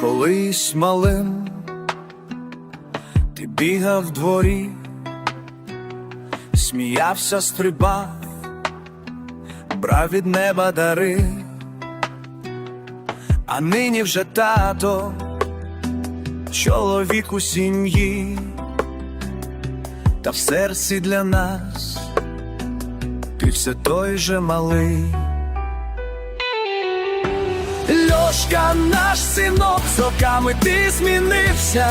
колись малим, ти бігав в дворі, сміявся, стрибав, брав від неба дари, а нині вже тато, чоловік у сім'ї, та в серці для нас ти все той же малий. Льошка, наш з роками ти змінився,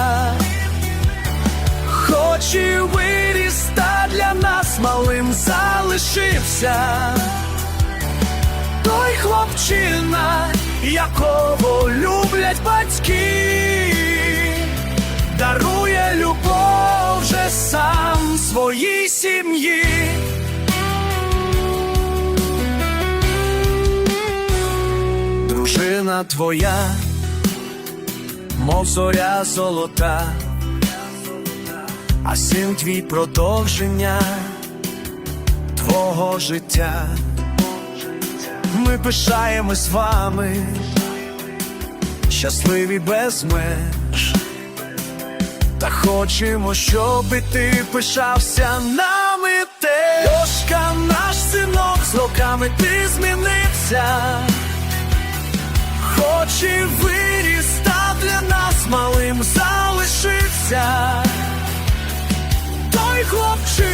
хоч і виріс, та для нас малим залишився. Той хлопчина, якого люблять батьки, дарує любов вже сам своїй сім'ї. Дружина твоя, мов зоря золота, а син твій продовження твого життя. Ми пишаємось вами, щасливі без меж, та хочемо, щоб ти пишався нами теж. Льошка, наш синок, з роками ти змінився. Хоч і виріс, той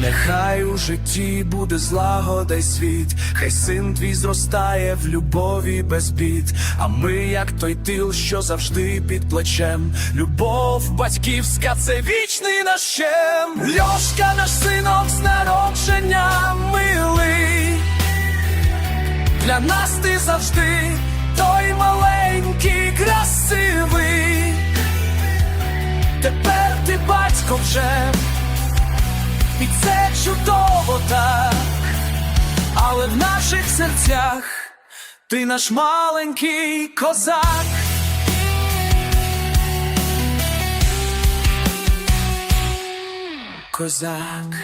Нехай у житті буде злагода й світ, хай син твій зростає в любові без бід, а ми, як той тил, що завжди під плечем. Любов батьківська це вічний наш щем. Льошка, наш синок з народження милий. Для нас ти завжди І це чудово так, але в наших серцях ти наш маленький козак. Козак.